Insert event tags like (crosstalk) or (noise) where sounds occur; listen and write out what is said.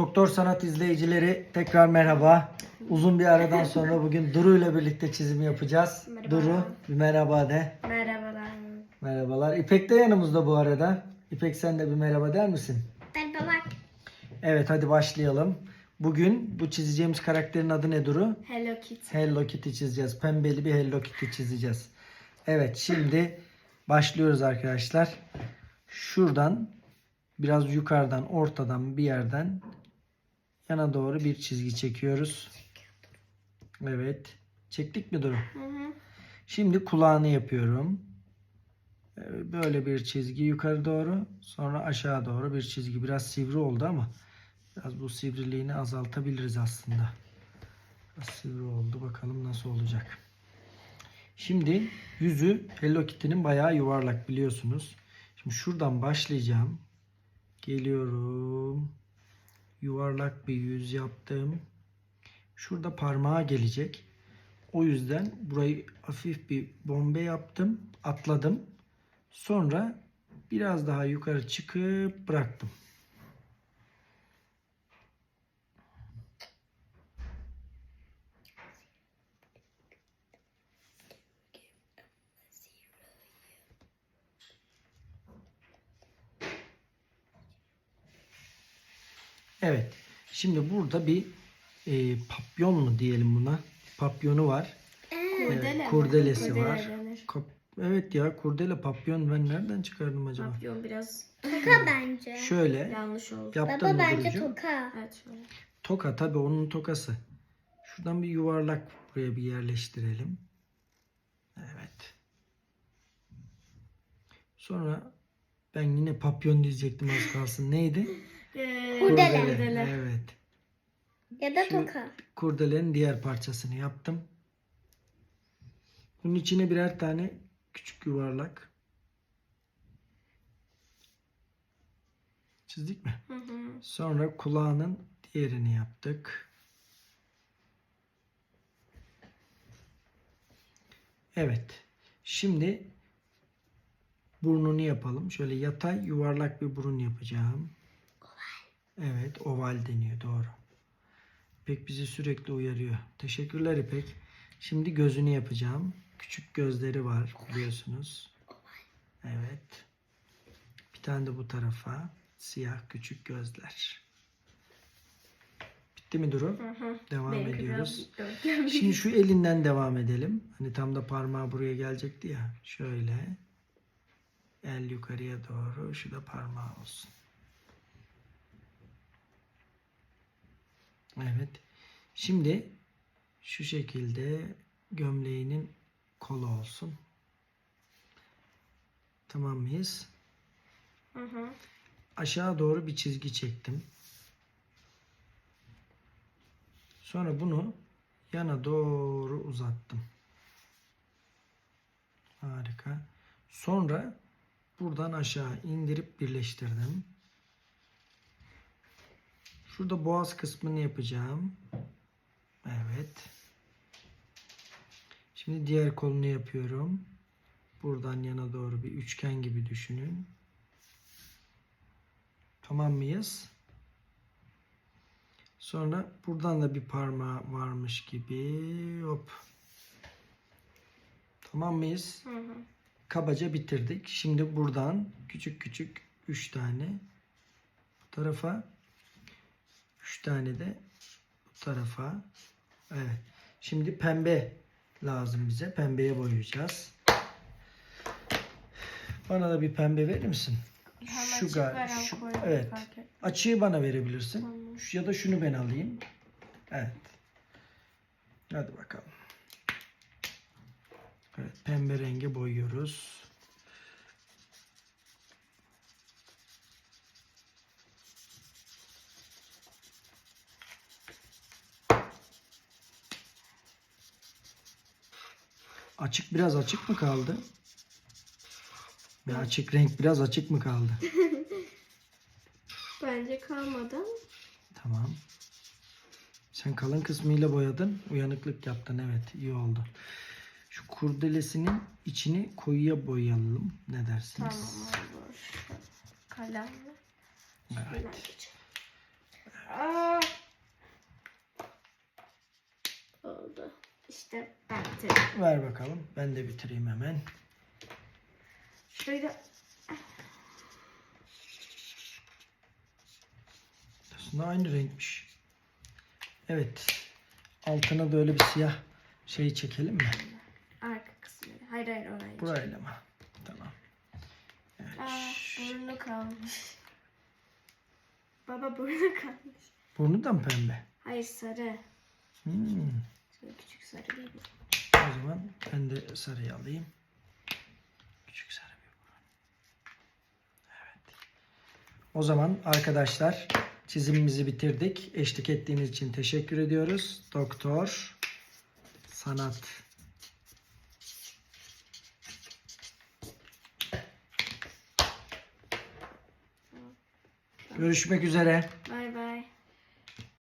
Doktor Sanat izleyicileri tekrar merhaba. Uzun bir aradan sonra bugün Duru ile birlikte çizim yapacağız. Merhaba. Duru bir merhaba de. Merhabalar. Merhabalar. İpek de yanımızda bu arada. İpek sen de bir merhaba der misin? Merhabalar. Evet hadi başlayalım. Bugün bu çizeceğimiz karakterin adı ne Duru? Hello Kitty. Hello Kitty çizeceğiz. Pembeli bir Hello Kitty çizeceğiz. Evet şimdi başlıyoruz arkadaşlar. Şuradan biraz yukarıdan ortadan bir yerden yana doğru bir çizgi çekiyoruz. Evet. Çektik mi Duru? Hı hı. Şimdi kulağını yapıyorum. Evet, Böyle bir çizgi yukarı doğru sonra aşağı doğru bir çizgi. Biraz sivri oldu ama biraz bu sivriliğini azaltabiliriz aslında. Biraz sivri oldu. Bakalım nasıl olacak. Şimdi yüzü Hello Kitty'nin bayağı yuvarlak biliyorsunuz. Şimdi şuradan başlayacağım. Geliyorum. Yuvarlak bir yüz yaptım. Şurada parmağa gelecek. O yüzden burayı hafif bir bombe yaptım. Atladım. Sonra biraz daha yukarı çıkıp bıraktım. Evet. Şimdi burada bir e, papyon mu diyelim buna? Papyonu var. Kurdele. mi? kurdelesi Kurdele var. denir. Kap- evet ya kurdele papyon ben nereden çıkardım acaba? Papyon biraz Toka bence. Şöyle yanlış oldu. yaptım Baba bence Duru'cum? toka. Evet şöyle. Toka tabii onun tokası. Şuradan bir yuvarlak buraya bir yerleştirelim. Evet. Sonra ben yine papyon diyecektim az kalsın. Neydi? Kurdele. kurdele. Evet. Ya da Şu- toka. Kurdelenin diğer parçasını yaptım. Bunun içine birer tane küçük yuvarlak. Çizdik mi? Hı hı. Sonra kulağının diğerini yaptık. Evet. Şimdi burnunu yapalım. Şöyle yatay yuvarlak bir burun yapacağım. Evet, oval deniyor doğru. İpek bizi sürekli uyarıyor. Teşekkürler İpek. Şimdi gözünü yapacağım. Küçük gözleri var biliyorsunuz. Evet. Bir tane de bu tarafa. Siyah küçük gözler. Bitti mi Duru? Hı hı. Devam Benimki ediyoruz. Şimdi şu elinden devam edelim. Hani tam da parmağı buraya gelecekti ya. Şöyle. El yukarıya doğru. Şu da parmağı olsun. Evet. Şimdi şu şekilde gömleğinin kolu olsun. Tamam mıyız? Hı hı. aşağı doğru bir çizgi çektim. Sonra bunu yana doğru uzattım. Harika. Sonra buradan aşağı indirip birleştirdim. Şurada boğaz kısmını yapacağım. Evet. Şimdi diğer kolunu yapıyorum. Buradan yana doğru bir üçgen gibi düşünün. Tamam mıyız? Sonra buradan da bir parmağı varmış gibi hop. Tamam mıyız? Hı hı. Kabaca bitirdik. Şimdi buradan küçük küçük 3 tane bu tarafa 3 tane de bu tarafa. Evet. Şimdi pembe lazım bize. Pembeye boyayacağız. Bana da bir pembe verir misin? Hem Şu açık ga- veren şu- evet. Açığı bana verebilirsin. Tamam. Şu- Ya da şunu ben alayım. Evet. Hadi bakalım. Evet, pembe renge boyuyoruz. Açık biraz açık mı kaldı? Bir açık renk biraz açık mı kaldı? (laughs) Bence kalmadı ama. Tamam. Sen kalın kısmıyla boyadın. Uyanıklık yaptın. Evet iyi oldu. Şu kurdelesinin içini koyuya boyayalım. Ne dersiniz? Tamam olur. Kalemle. Evet. Aa. Oldu. İşte ben bitirdim. Ver bakalım. Ben de bitireyim hemen. Şöyle Aslında aynı renkmiş. Evet. Altına da öyle bir siyah şey çekelim mi? arka kısmı. Hayır hayır orayı. Burayla mı? Tamam. Evet. Aa, burnu kalmış. Baba burnu kalmış. Burnu da mı pembe? Hayır sarı. Hmm. Şöyle küçük sarı değil? O zaman ben de sarıyı alayım. Küçük sarı bir. Evet. O zaman arkadaşlar çizimimizi bitirdik. Eşlik ettiğiniz için teşekkür ediyoruz. Doktor Sanat. Görüşmek üzere.